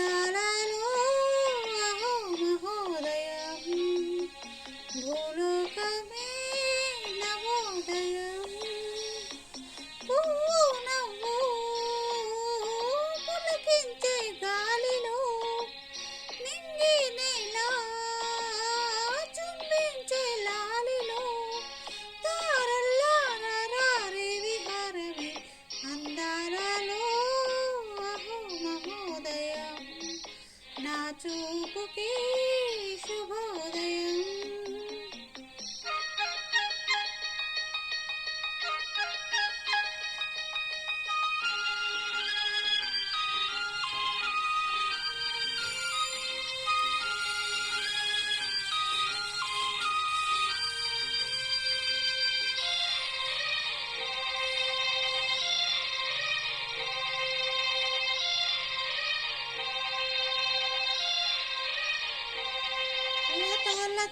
da da da 祝不 có.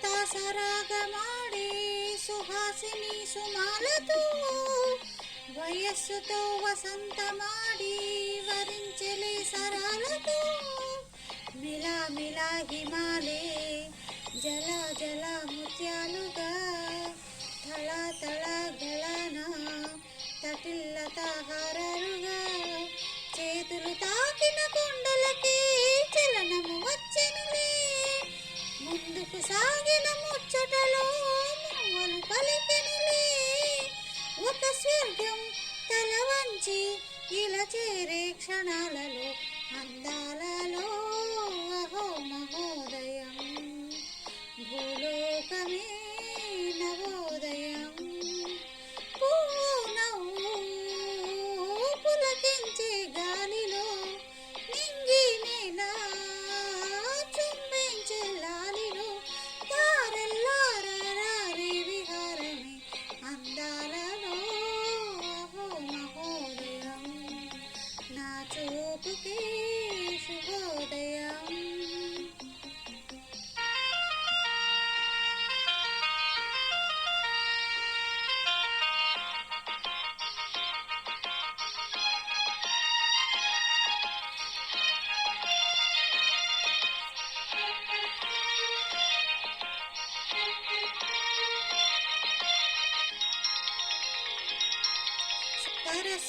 Lata సరాగమాడి Suhasini సుమాలతో వయస్సుతో వసంతమాడి వరించలే సరాలతో మిలా మిలా హిమాలే జల జల ముత్యాలుగా తళ తళ గళన తటిల్లత హారాలుగా సాగిన ముచ్చటలో మమ్మలు పలికెనులే. ఒక స్వర్గం తల వంచి ఇలా చేరే క్షణాలలో Thank you.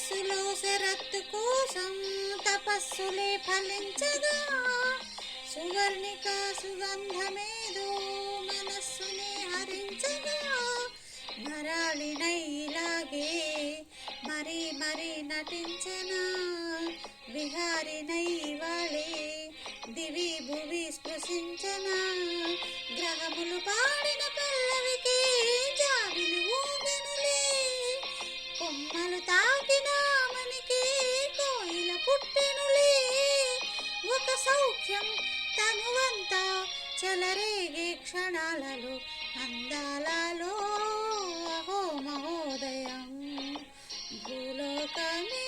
సరస్సులో శరత్తు కోసం తపస్సులే ఫలించగా సువర్ణిక సుగంధమేదో మనస్సునే హరించగా మరాళినై ఇలాగే మరి మరి నటించనా విహారినై వాళే దివి భువి స్పృశించనా గ్రహములు పాడిన పల్లవికి జాబిలు ఊగనులే కొమ్మలు మాట సౌఖ్యం తనువంతా చలరేగే క్షణాలలో అందాలలో. అహో మహోదయం భూలోకమే